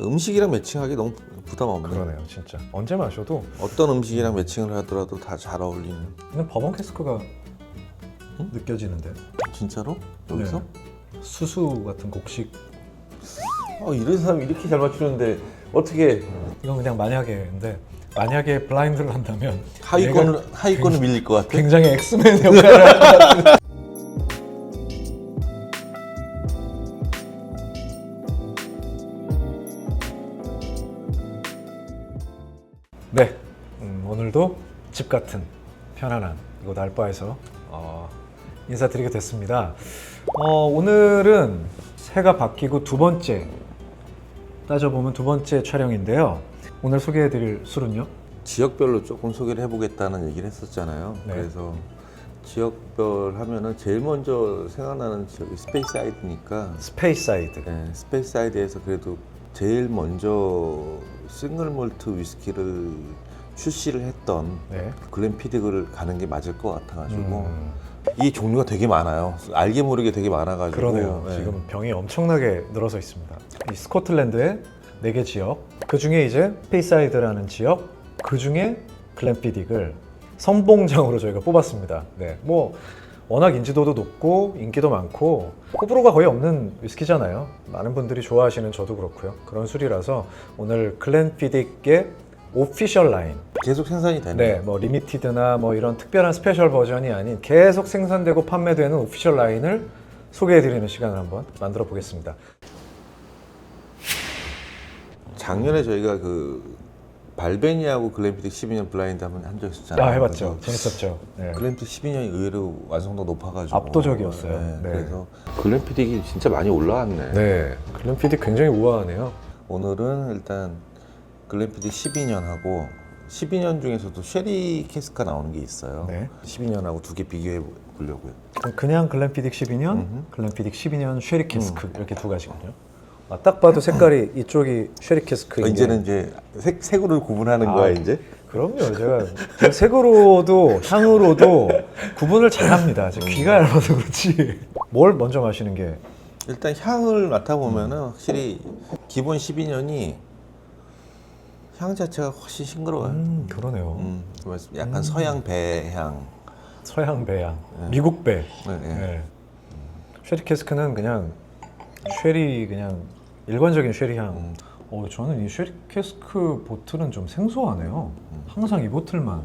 음식이랑 매칭하기 너무 부담 없네. 그러네요, 진짜. 언제 마셔도 어떤 음식이랑 매칭을 하더라도 다 잘 어울리는. 그냥 버번 캐스크가 느껴지는데 진짜로? 여기서? 네. 수수 같은 곡식 어, 이런 사람이 이렇게 잘 맞추는데 어떻게 이건 그냥 만약에인데 만약에 블라인드를 한다면 하위권을 하위권을 밀릴 것 같아? 굉장히 엑스맨 역할을 할것 같은 같은 편안한 이곳 알바에서 어, 인사드리게 됐습니다. 어, 오늘은 새가 바뀌고 두 번째 따져보면 두 번째 촬영인데요. 오늘 소개해드릴 술은요? 지역별로 조금 소개를 해보겠다는 얘기를 했었잖아요. 네. 그래서 지역별 하면은 제일 먼저 생각나는 지역이 스페이사이드니까 스페이사이드. 네, 스페이사이드에서 그래도 제일 먼저 싱글 몰트 위스키를 출시를 했던 네. 글렌피디그를 가는 게 맞을 것 같아가지고 음, 이 종류가 되게 많아요. 알게 모르게 되게 많아가지고 그러네요. 네. 지금 병이 엄청나게 늘어서 있습니다. 이 스코틀랜드의 네 개 지역, 그 중에 이제 페이사이드라는 지역, 그 중에 글램피딕을 선봉장으로 저희가 뽑았습니다. 네, 뭐 워낙 인지도도 높고 인기도 많고 호불호가 거의 없는 위스키잖아요. 많은 분들이 좋아하시는 저도 그렇고요. 그런 술이라서 오늘 글램피딕의 오피셜 라인, 계속 생산이 되는 네, 뭐 리미티드나 뭐 이런 특별한 스페셜 버전이 아닌 계속 생산되고 판매되는 오피셜 라인을 소개해드리는 시간을 한번 만들어 보겠습니다. 작년에 저희가 그 발베니하고 글램피디 12년 블라인드 한번 한 적 있었잖아요. 아, 해봤죠. 그래서 재밌었죠. 네. 글램피디 12년이 의외로 완성도가 높아가지고 압도적이었어요. 네. 그래서 글램피디이 진짜 많이 올라왔네. 네, 글램피딕 굉장히 우아하네요. 오늘은 일단 글램피디 12년 하고 12년 중에서도 쉐리 캐스카 나오는 게 있어요. 네. 12년하고 두 개 비교해 보려고요. 그럼 그냥 글램피딕 12년, 음흠. 글램피딕 12년 쉐리 캐스크 이렇게 두 가지군요. 아, 딱 봐도 색깔이 이쪽이 쉐리 캐스크. 이제는 이제 색, 색으로 구분하는 아, 거야 이제. 그럼요. 제가 제가 색으로도 향으로도 구분을 잘합니다. 제 귀가 얇아서 그렇지. 뭘 먼저 마시는 게 일단 향을 맡아보면은 확실히 기본 12년이 향 자체가 훨씬 싱그러워요. 음, 그러네요. 음, 약간 서양 배향. 서양 배양, 네. 미국 배. 네, 네. 네. 쉐리 캐스크는 그냥 쉐리 그냥 일관적인 쉐리 향. 음. 어, 저는 이 쉐리 캐스크 보틀은 좀 생소하네요. 음. 항상 이 보틀만.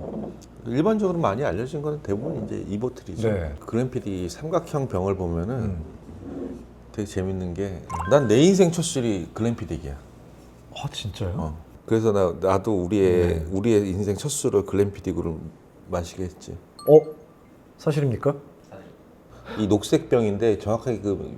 일반적으로 많이 알려진 거는 대부분 이제 이 보틀이죠. 네. 그램피디 삼각형 병을 보면은 음. 되게 재밌는 게 난 내 인생 첫 술이 글램피딕이야. 아 진짜요? 어. 그래서 나 나도 우리의 네. 우리의 인생 첫 술을 글램피딕으로 마시게 했지. 어? 사실입니까? 이 녹색 병인데 정확하게 그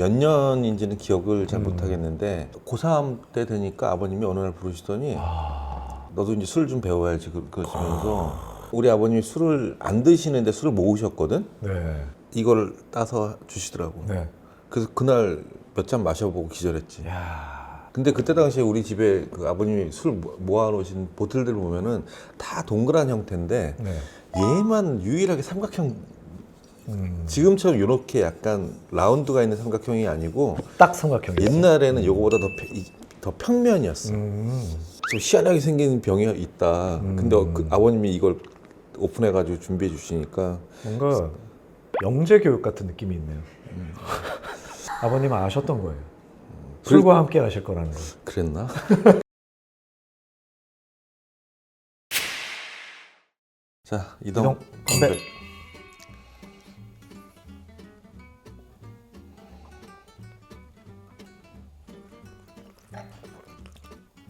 몇 년인지는 기억을 잘 음. 못하겠는데 고3 때 되니까 아버님이 어느 날 부르시더니 아, 너도 이제 술 좀 배워야지 그- 그러시면서 우리 아버님이 술을 안 드시는데 술을 모으셨거든. 네. 이걸 따서 주시더라고. 네. 그래서 그날 몇 잔 마셔보고 기절했지. 야. 근데 그때 당시에 우리 집에 그 아버님이 술 모- 모아놓으신 보틀들 보면은 다 동그란 형태인데 네. 얘만 유일하게 삼각형 음. 지금처럼 이렇게 약간 라운드가 있는 삼각형이 아니고 딱 삼각형이. 옛날에는 요거보다 더, 더 평면이었어. 음. 좀 희한하게 생긴 병이 있다. 음. 근데 어, 그 아버님이 이걸 오픈해가지고 준비해 주시니까 뭔가 영재 교육 같은 느낌이 있네요. 아버님은 아셨던 거예요. 술과 함께 하실 거라는 거. 그랬나? 자 이동, 이동, 건배.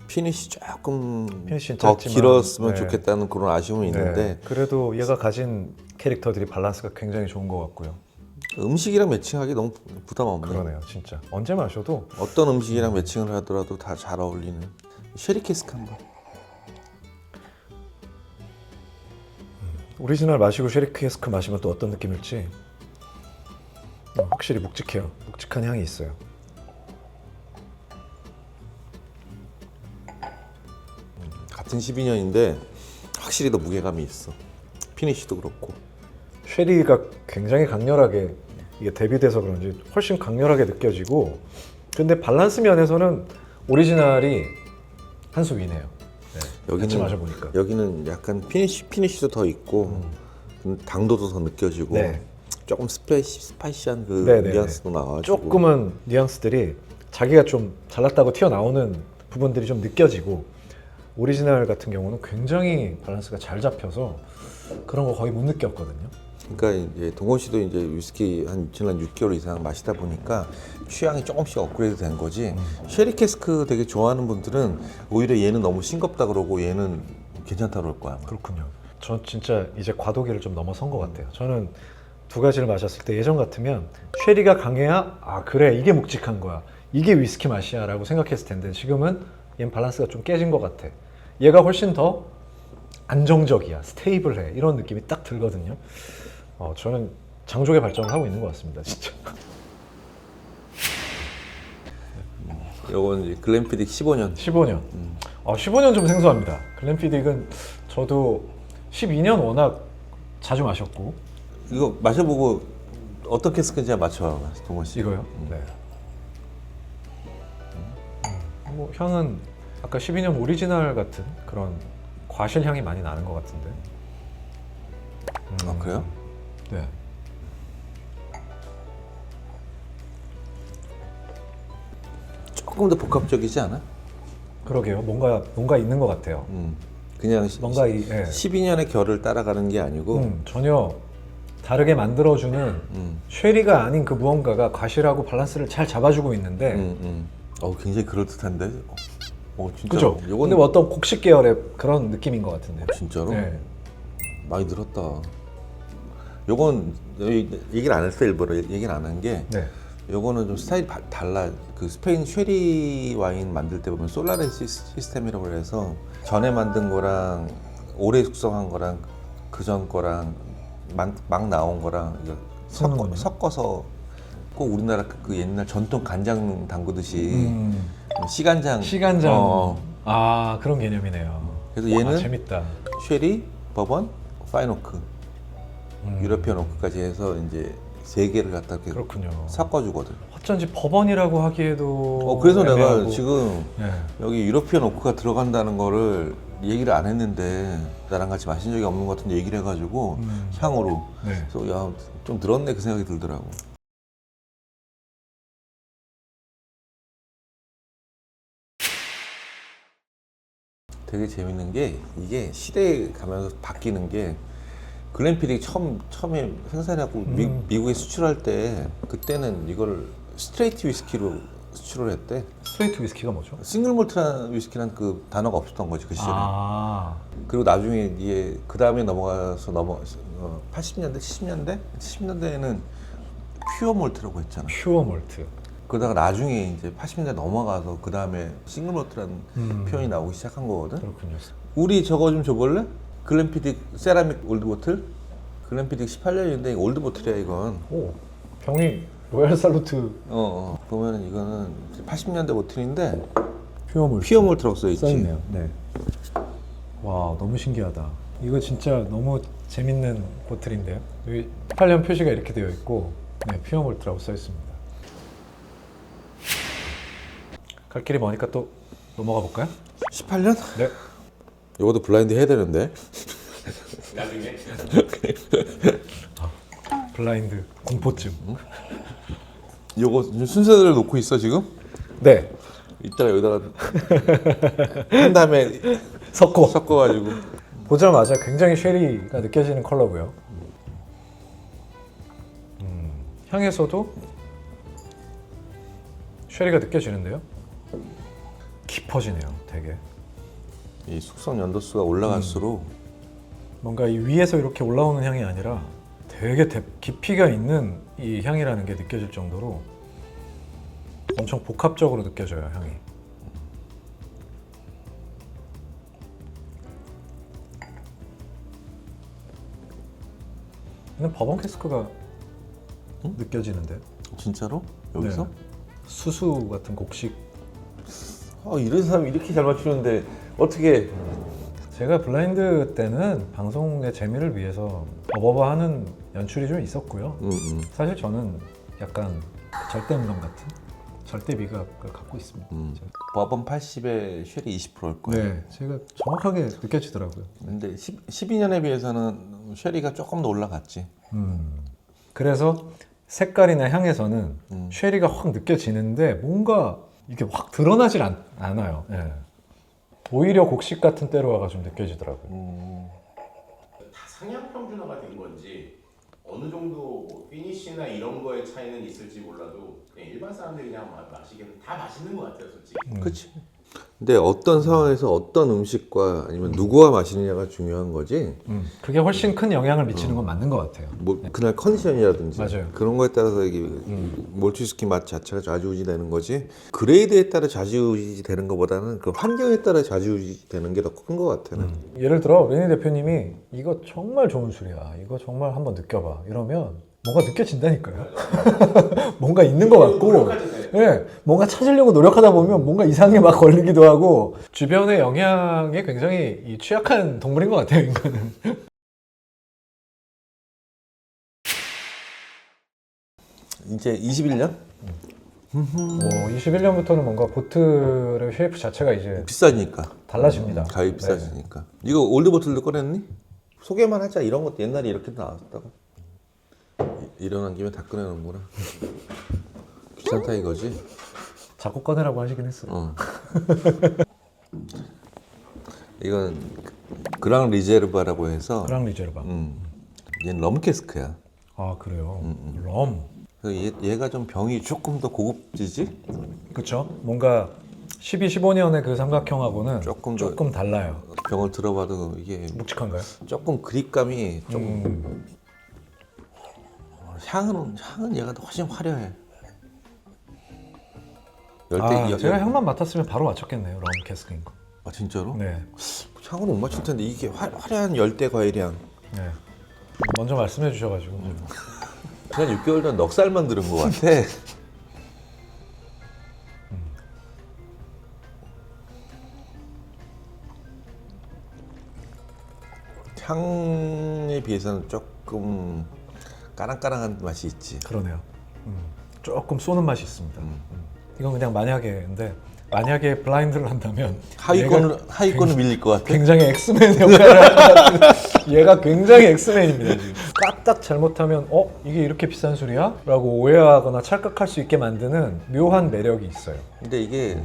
피니시 조금 피니시는 더 짧지만, 길었으면 네. 좋겠다는 그런 아쉬움이 있는데 네. 그래도 얘가 가진 캐릭터들이 밸런스가 굉장히 좋은 것 같고요. 음식이랑 매칭하기 너무 부담 없네. 그러네요, 진짜. 언제 마셔도 어떤 음식이랑 매칭을 하더라도 다 잘 어울리는 쉐리 캐스크 한번. 오리지널 마시고 쉐리 캐스크 마시면 또 어떤 느낌일지 어, 확실히 묵직해요. 묵직한 향이 있어요. 같은 12년인데 확실히 더 무게감이 있어. 피니쉬도 그렇고. 쉐리가 굉장히 강렬하게 이게 대비돼서 그런지 훨씬 강렬하게 느껴지고 근데 밸런스 면에서는 오리지널이 한 수 위네요. 네. 여기는 마셔보니까. 여기는 약간 피니쉬 피니쉬도 더 있고 음, 당도도 더 느껴지고 네. 조금 스파이시 스파이시한 그 네, 네, 뉘앙스도 나와가지고 조금은 뉘앙스들이 자기가 좀 잘났다고 튀어나오는 부분들이 좀 느껴지고 오리지널 같은 경우는 굉장히 밸런스가 잘 잡혀서 그런 거 거의 못 느꼈거든요. 그러니까 이제 동건 씨도 이제 위스키 한 지난 6개월 이상 마시다 보니까 취향이 조금씩 업그레이드 된 거지. 쉐리 캐스크 되게 좋아하는 분들은 오히려 얘는 너무 싱겁다 그러고 얘는 괜찮다 그럴 거야. 그렇군요. 전 진짜 이제 과도기를 좀 넘어선 것 같아요. 저는 두 가지를 마셨을 때 예전 같으면 쉐리가 강해야 아 그래 이게 묵직한 거야 이게 위스키 맛이야라고 생각했을 텐데 지금은 얘는 밸런스가 좀 깨진 것 같아. 얘가 훨씬 더 안정적이야, 스테이블해 이런 느낌이 딱 들거든요. 어, 저는 장족의 발전을 하고 있는 것 같습니다, 진짜. 요건 이제 글램피딕 15년. 15년. 아, 15년 좀 생소합니다. 글램피딕은 저도 12년 워낙 자주 마셨고 이거 마셔보고 어떤 캐스크인지 맞춰, 동건 씨. 이거요? 네. 음, 뭐 향은 아까 12년 오리지널 같은 그런 과실 향이 많이 나는 것 같은데. 음, 아 그래요? 네. 조금 더 복합적이지 않아? 그러게요. 뭔가 뭔가 있는 것 같아요. 음. 그냥 시- 뭔가 이 예. 12년의 결을 따라가는 게 아니고 음, 전혀 다르게 만들어주는 음. 쉐리가 아닌 그 무언가가 과실하고 밸런스를 잘 잡아주고 있는데 음, 음. 어, 굉장히 그럴듯한데? 어, 어, 진짜. 그죠? 요건 근데 뭐 어떤 곡식 계열의 그런 느낌인 것 같은데 요. 진짜로? 네. 많이 늘었다. 요건 얘기를 안 했어 일부러 얘기를 안 한 게 네. 요거는 좀 스타일이 바- 달라. 그 스페인 쉐리 와인 만들 때 보면 시스- 시스템이라고 해서 전에 만든 거랑 오래 숙성한 거랑 그 전 거랑 막, 막 나온 거랑 섞어? 섞어서 꼭 우리나라 그- 그 옛날 전통 간장 담그듯이 음, 시간장 시간장. 어, 아 그런 개념이네요. 그래서 와, 얘는 재밌다. 쉐리, 버번, 파인오크, 음, 유러피언 오크까지 해서 이제 세 개를 갖다 이렇게 그렇군요. 섞어주거든. 어쩐지 법원이라고 하기에도. 어 그래서 내가 애매하고. 지금 네. 여기 유러피언 오크가 들어간다는 거를 얘기를 안 했는데 나랑 같이 마신 적이 없는 것 같은데 얘기를 해가지고 음. 향으로 네. 그래서 야좀 늘었네 그 생각이 들더라고. 되게 재밌는 게 이게 시대에 가면서 바뀌는 게 글램피딕 처음 처음에 생산하고 미, 음. 미 국에 수출할 때 그때는 이걸 스트레이트 위스키로 수출을 했대. 스트레이트 위스키가 뭐죠? 싱글 몰트라는 위스키란 그 단어가 없었던 거지 그 시절에. 아, 그리고 나중에 이게 그 다음에 넘어가서 넘어 어, 80년대, 70년대, 70년대에는 퓨어 몰트라고 했잖아. 퓨어 몰트. 그러다가 나중에 이제 80년대 넘어가서 그 다음에 싱글 몰트라는 음. 표현이 나오기 시작한 거거든. 그렇군요. 우리 저거 좀 줘볼래? 글램피딕 세라믹 올드 보틀? 글램피딕 18년인데 올드 보틀이야 이건. 오, 병이 로얄 살루트 어, 어. 보면은 이거는 80년대 보틀인데 퓨어 몰트. 퓨어 몰트라고 써 있지. 써있네요. 네. 와 너무 신기하다. 이거 진짜 너무 재밌는 보틀인데요. 여기 18년 표시가 이렇게 되어 있고, 네 퓨어 몰트라고 써 있습니다. 갈 길이 머니까 또 넘어가 볼까요? 18년? 네. 이것도 블라인드 해야 되는데. 블라인드 공포증. 이거 순서대로 놓고 있어 지금? 네. 이따가 여기다가 한 다음에 섞어. 섞어가지고 보자마자 굉장히 쉐리가 느껴지는 컬러고요. 음, 향에서도 쉐리가 느껴지는데요. 깊어지네요, 되게. 이 숙성 연도수가 올라갈수록 뭔가 이 위에서 이렇게 올라오는 향이 아니라 되게 대- 깊이가 있는 이 향이라는 게 느껴질 정도로 엄청 복합적으로 느껴져요, 향이. 근데 버번 캐스크가 느껴지는데? 진짜로? 여기서? 네. 수수 같은 곡식 아, 이런 사람이 이렇게 잘 맞추는데 어떻게 제가 블라인드 때는 방송의 재미를 위해서 어버버 하는 연출이 좀 있었고요. 음, 음. 사실 저는 약간 절대 음감 같은 절대 미각을 갖고 있습니다. 음. 버번 80에 쉘이 20%일 거예요. 네, 제가 정확하게 느껴지더라고요. 근데 10, 12년에 비해서는 쉘이가 조금 더 올라갔지. 음. 그래서 색깔이나 향에서는 음. 쉐리가 확 느껴지는데 뭔가 이게 확 드러나질 않, 않아요. 예. 오히려 곡식 같은 때로와가 좀 느껴지더라고요. 음, 다 상향 평준화가 된 건지 어느 정도 뭐 피니쉬나 이런 거의 차이는 있을지 몰라도 그냥 일반 사람들이 그냥 마- 마시기에는 다 맛있는 것 같아요, 솔직히. 음. 그치. 근데 어떤 상황에서 어떤 음식과 아니면 누구와 마시느냐가 중요한 거지. 음, 그게 훨씬 큰 영향을 미치는 건 맞는 것 같아요. 뭐 그날 컨디션이라든지 맞아요. 그런 거에 따라서 이게 몰티스키 맛 자체가 좌지우지 되는 거지 그레이드에 따라 좌지우지 되는 것보다는 그 환경에 따라 좌지우지 되는 게 더 큰 것 같아요. 음. 예를 들어 레니 대표님이 이거 정말 좋은 술이야. 이거 정말 한번 느껴봐. 이러면 뭔가 느껴진다니까요. 뭔가 있는 것 같고. 예, 뭔가 찾으려고 노력하다 보면 뭔가 이상하게 막 걸리기도 하고 주변의 영향에 굉장히 이 취약한 동물인 것 같아요, 인간은. 이제 21년 뭐 21년부터는 뭔가 보틀의 쉐이프 자체가 이제 비싸니까 달라집니다. 가위 네. 비싸지니까 이거 올드 보틀도 꺼냈니? 소개만 하자 이런 것도 옛날에 이렇게 나왔다고 이- 일어난 김에 다 꺼내는구나 귀찮다 이거지 자꾸 꺼내라고 하시긴 했어요. 어. 이건 그랑 리제르바라고 해서 그랑 리제르바. 음, 얘는 럼캐스크야 아 그래요. 음, 럼. 그래서 얘, 얘가 좀 병이 조금 더 고급지지? 그렇죠. 뭔가 12, 15년의 그 삼각형하고는 조금 더- 조금 달라요. 병을 들어봐도 이게 묵직한가요? 조금 그립감이 좀 음, 향은 향은 얘가 더 훨씬 화려해. 열대 아, 여- 제가 열- 향만 맡았으면 바로 맞췄겠네요. 럼 캐스크인 거. 아 진짜로? 네. 향은 못 맞출 텐데 이게 화, 화려한 열대 과일향. 네. 먼저 말씀해 주셔가지고 음. 그냥 6개월 전 넉살만 들은 것 같아. 향에 비해서는 조금 까랑까랑한 맛이 있지. 그러네요. 음, 조금 쏘는 맛이 있습니다. 음. 음. 이건 그냥 만약에인데 만약에 블라인드를 한다면 하위권은 얘가 하위권은 밀릴 것 같아. 굉장히 엑스맨 역할을 할것 같은 얘가 굉장히 엑스맨입니다 지금 까딱 잘못하면 어 이게 이렇게 비싼 술이야? 라고 오해하거나 착각할 수 있게 만드는 묘한 매력이 있어요 근데 이게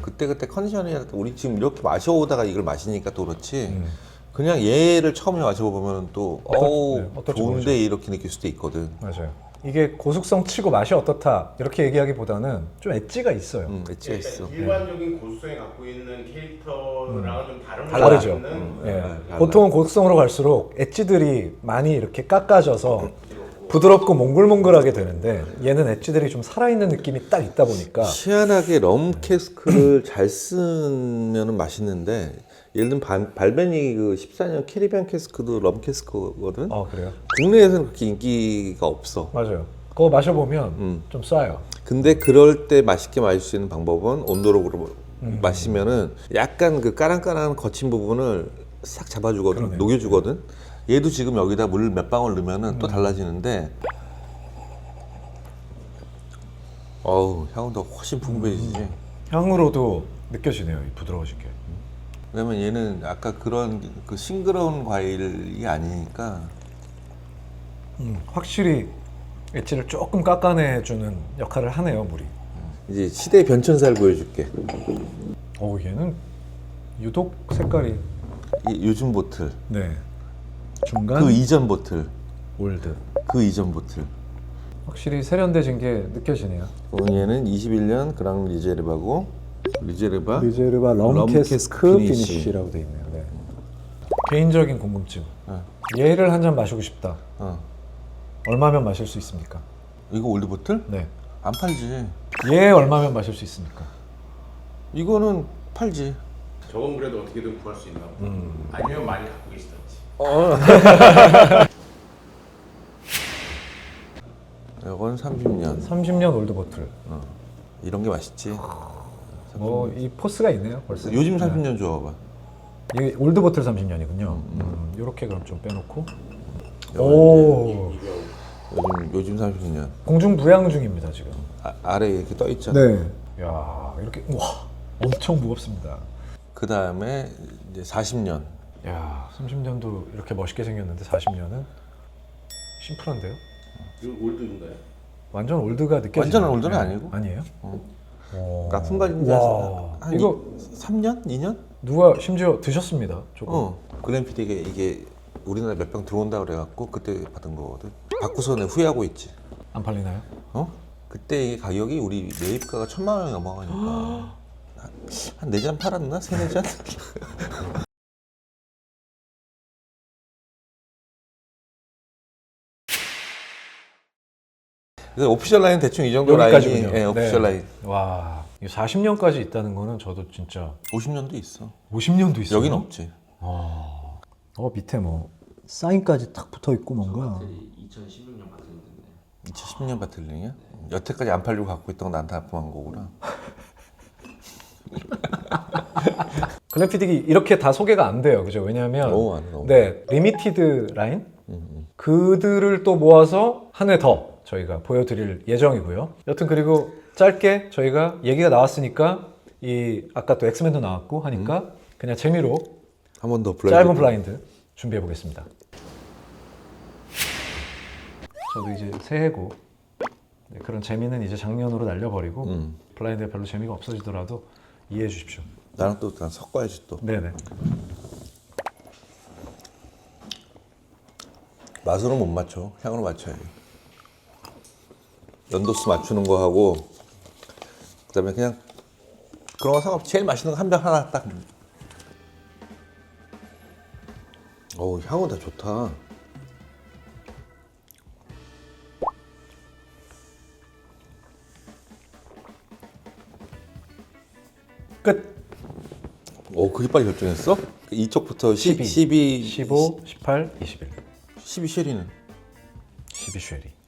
그때 그때 컨디션이 우리 지금 이렇게 마셔오다가 이걸 마시니까 또 그렇지. 음. 그냥 얘를 처음에 마셔보면 또 어떨- 어우 네, 어떨지 좋은데 모르죠. 이렇게 느낄 수도 있거든. 맞아요 이게 고숙성 치고 맛이 어떻다 이렇게 얘기하기보다는 좀 엣지가 있어 음, 엣지가 있어. 그러니까 일반적인 고수성이 갖고 있는 캐릭터랑은 좀 다른 달라. 다르죠. 있는 음. 예. 네, 달라요. 보통은 고숙성으로 갈수록 엣지들이 많이 이렇게 깎아져서 부드럽고 몽글몽글하게 되는데 얘는 엣지들이 좀 살아있는 느낌이 딱 있다 보니까 희한하게 럼 캐스크를 잘 쓰면은 맛있는데 예를 들면 발, 발베니 그 14년 캐리비안 캐스크도 럼 캐스크거든. 아 그래요? 국내에서는 그렇게 인기가 없어. 맞아요. 그거 마셔보면 음. 좀 쏴요. 근데 그럴 때 맛있게 마실 수 있는 방법은 온도록으로 마시면은 약간 그 까랑까랑한 거친 부분을 싹 잡아주거든, 그러네요. 녹여주거든. 얘도 지금 여기다 물 몇 방울 넣으면은 또 달라지는데, 어우 향은 더 훨씬 풍부해지지. 향으로도 느껴지네요. 이 부드러워진 게. 왜냐면 얘는 아까 그런 그 싱그러운 과일이 아니니까 음, 확실히 엣지를 조금 깎아내주는 역할을 하네요, 물이. 이제 시대의 변천사를 보여줄게. 오, 얘는 유독 색깔이 이 요즘 보틀, 네 중간 그 이전 보틀, 올드. 그 이전 보틀. 확실히 세련돼진 게 느껴지네요. 어, 얘는 21년 그랑 리제르바고 리제르바 리제르바 럼캐스크 피니쉬. 피니쉬라고 돼 있네요. 네. 개인적인 궁금증. 어. 얘를 한 잔 마시고 싶다. 어. 얼마면 마실 수 있습니까? 이거 올드 보틀? 네. 안 팔지. 얘 얼마면 마실 수 있습니까? 이거는 팔지. 저건 그래도 어떻게든 구할 수 있나 보다. 음. 아니면 많이 갖고 계시던지. 이건 30년. 30년 올드 보틀. 이런 게 맛있지. 뭐 이 포스가 있네요, 벌써. 요즘 30년 줘봐. 이게 올드 보틀 30년이군요. 음, 이렇게 그럼 좀 빼놓고. 어, 오, 요즘 요즘 30년 공중 부양 중입니다 지금. 아, 아래 이렇게 떠 있잖아. 네. 야 이렇게 와 엄청 무겁습니다. 그 다음에 이제 40년. 야 30년도 이렇게 멋있게 생겼는데 40년은 심플한데요? 이거 올드인가요? 완전 올드가 느껴지죠. 완전 올드는 아니고. 아니에요? 어. 오. 납품 가진 지 와. 한 이거 3년? 2년? 누가 심지어 드셨습니다. 조금. 어. 글램피디게 이게 우리나라 몇 병 들어온다 그래갖고 그때 받은 거거든. 받고서 내 후회하고 있지. 안 팔리나요? 어? 그때 이게 가격이 우리 매입가가 천만 원이 넘어가니까 한 네 잔 팔았나? 세네 잔? 그래서 오피셜 라인 대충 이 정도 라인이 여기까지군요. 예, 오피셜 네. 라인 와, 이 40년까지 있다는 거는 저도 진짜 50년도 있어. 50년도 있어요. 여긴 없지. 어, 밑에 뭐 사인까지 탁 붙어 있고 뭔가. 2016년 바틀인데 2010년 바틀링이야? 여태까지 안 팔리고 갖고 있던 건 나한테 납품한 거구나. 글램피딕이 이렇게 다 소개가 안 돼요. 그죠? 왜냐하면 너무 많아, 너무 네, 리미티드 라인 음, 그들을 또 모아서 한회더 저희가 보여드릴 예정이고요. 여튼 그리고 짧게 저희가 얘기가 나왔으니까 이 아까 또 엑스맨도 나왔고 하니까 그냥 재미로 한 번 더 블라인드. 짧은 블라인드 준비해 보겠습니다. 저도 이제 새해고 네, 그런 재미는 이제 작년으로 날려버리고 음. 블라인드에 별로 재미가 없어지더라도 이해해 주십시오. 나랑 또 난 섞어야지 또. 네네. 맛으로 못 맞춰. 향으로 맞춰야지. 연도수 맞추는 거 하고 그다음에 그냥 그런 거 상관없이 제일 맛있는 거 한 병 하나 딱. 어우 향은 다 좋다. 끝. 오 그게 빨리 결정했어? 이쪽부터 12, 12, 15, 18, 21. 12 쉐리는. 12 쉐리.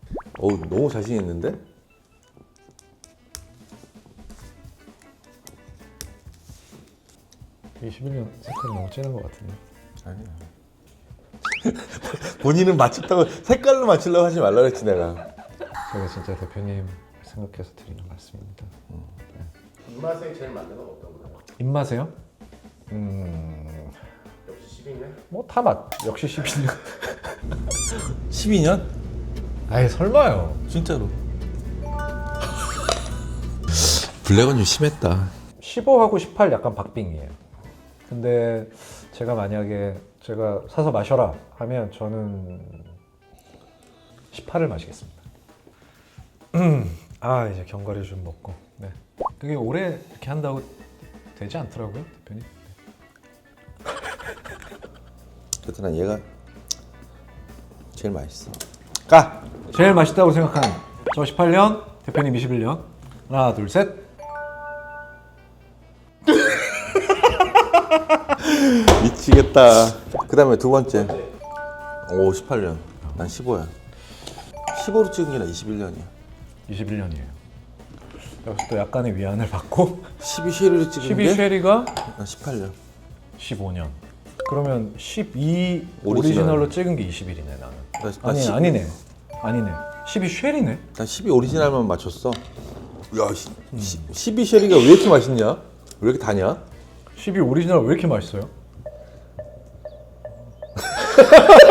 어우 너무 자신 있는데? 이 11년 색깔이 너무 진한 것 같은데. 아니야. 본인은 맞췄다고 색깔로 맞추려고 하지 말라 그랬지 내가. 제가 진짜 대표님 생각해서 드리는 말씀입니다. 입맛에 제일 맞는 건 어떤 거예요? 입맛에요? 음, 역시 10이네? 뭐다 맛. 역시 12년. 12년? 아예 설마요. 진짜로. 블랙은 좀 심했다. 15하고 18 약간 박빙이에요. 근데 제가 만약에 제가 사서 마셔라 하면 저는 18을 마시겠습니다. 음, 아 이제 견과류 좀 먹고. 네. 그게 오래 이렇게 한다고 되지 않더라고요, 대표님. 난 얘가 제일 맛있어. 가! 제일 맛있다고 생각하는 저 18년, 대표님 21년. 하나, 둘, 셋. 미치겠다. 그 다음에 두 번째. 오, 18년. 난 15야. 15로 찍은 게 나 21년이야. 21년이에요. 여기서 또 약간의 위안을 받고 12 쉐리로 찍은 12 게? 쉐리가 난 18년. 15년. 그러면 12 오리지널. 오리지널로 찍은 게 21이네 나는. 나, 나 아니 12 아니네. 아니네. 12 쉐리네. 난 12 오리지널만 맞췄어. 야, 시, 시, 12 쉐리가 왜 이렇게 맛있냐? 왜 이렇게 다냐? 12 오리지널 왜 이렇게 맛있어요?